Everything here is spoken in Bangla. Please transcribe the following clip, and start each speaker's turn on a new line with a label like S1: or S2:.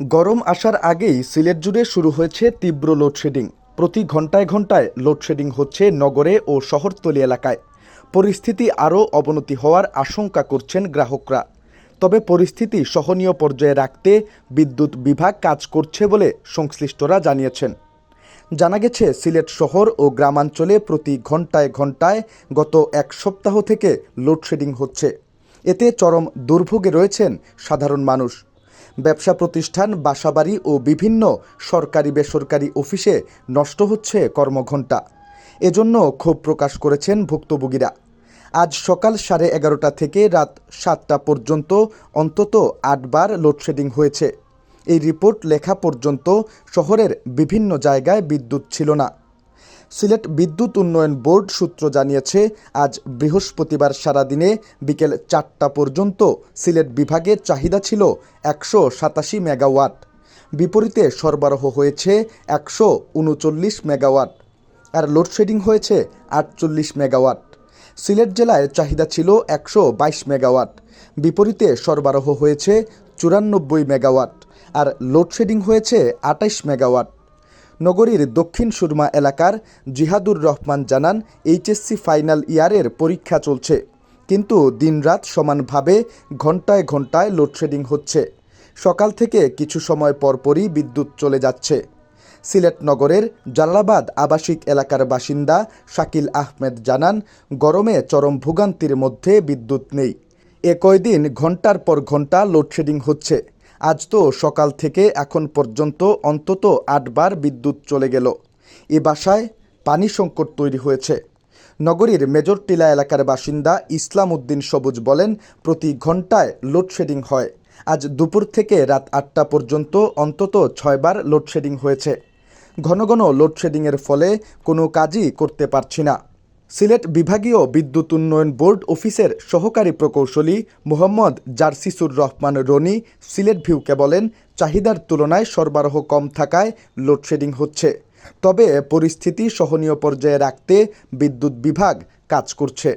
S1: গরম আসার আগেই সিলেট জুড়ে শুরু হয়েছে তীব্র লোডশেডিং প্রতি ঘন্টায় ঘন্টায় লোডশেডিং হচ্ছে নগরে ও শহরতলি এলাকায়। পরিস্থিতি আরও অবনতি হওয়ার আশঙ্কা করছেন গ্রাহকরা। তবে পরিস্থিতি সহনীয় পর্যায়ে রাখতে বিদ্যুৎ বিভাগ কাজ করছে বলে সংশ্লিষ্টরা জানিয়েছেন। জানা গেছে, সিলেট শহর ও গ্রামাঞ্চলে প্রতি ঘন্টায় ঘন্টায় গত এক সপ্তাহ থেকে লোডশেডিং হচ্ছে। এতে চরম দুর্ভোগে রয়েছেন সাধারণ মানুষ। ব্যবসা প্রতিষ্ঠান, বাসাবাড়ি ও বিভিন্ন সরকারি বেসরকারি অফিসে নষ্ট হচ্ছে কর্মঘণ্টা। এজন্য ক্ষোভ প্রকাশ করেছেন ভুক্তভোগীরা। আজ সকাল সাড়ে এগারোটা থেকে রাত সাতটা পর্যন্ত অন্তত আটবার লোডশেডিং হয়েছে। এই রিপোর্ট লেখা পর্যন্ত শহরের বিভিন্ন জায়গায় বিদ্যুৎ ছিল না। সিলেট বিদ্যুৎ উন্নয়ন বোর্ড সূত্র জানিয়েছে, আজ বৃহস্পতিবার সারাদিনে বিকেল চারটা পর্যন্ত সিলেট বিভাগের চাহিদা ছিল একশো সাতাশি মেগাওয়াট। বিপরীতে সরবরাহ হয়েছে একশো উনচল্লিশ মেগাওয়াট। আর লোডশেডিং হয়েছে আটচল্লিশ মেগাওয়াট। সিলেট জেলায় চাহিদা ছিল একশো বাইশ মেগাওয়াট। বিপরীতে সরবরাহ হয়েছে চুরানব্বই মেগাওয়াট। আর লোডশেডিং হয়েছে আটাইশ মেগাওয়াট। নগরীর দক্ষিণ সুরমা এলাকার জিহাদুর রহমান জানান, এইচএসসি ফাইনাল ইয়ারের পরীক্ষা চলছে। কিন্তু দিনরাত সমানভাবে ঘন্টায় ঘন্টায় লোডশেডিং হচ্ছে। সকাল থেকে কিছু সময় পরপরই বিদ্যুৎ চলে যাচ্ছে। সিলেট নগরের জালালাবাদ আবাসিক এলাকার বাসিন্দা শাকিল আহমেদ জানান, গরমে চরম ভোগান্তির মধ্যে বিদ্যুৎ নেই। এ কয়দিন ঘণ্টার পর ঘণ্টা লোডশেডিং হচ্ছে। আজ তো সকাল থেকে এখন পর্যন্ত অন্তত আটবার বিদ্যুৎ চলে গেল। এ বাসায় পানি সংকট তৈরি হয়েছে। নগরীর মেজর টিলা এলাকার বাসিন্দা ইসলাম উদ্দিন সবুজ বলেন, প্রতি ঘন্টায় লোডশেডিং হয়। আজ দুপুর থেকে রাত আটটা পর্যন্ত অন্তত ছয়বার লোডশেডিং হয়েছে। ঘন ঘন লোডশেডিংয়ের ফলে কোনো কাজই করতে পারছি না। সিলেট বিভাগীয় বিদ্যুৎ উন্নয়ন বোর্ড অফিসের সহকারী প্রকৌশলী মোহাম্মদ জার্সিসুর রহমান রনি সিলেট ভিউকে বলেন, চাহিদার তুলনায় সরবরাহ কম থাকায় লোডশেডিং হচ্ছে। তবে পরিস্থিতি সহনীয় পর্যায়ে রাখতে বিদ্যুৎ বিভাগ কাজ করছে।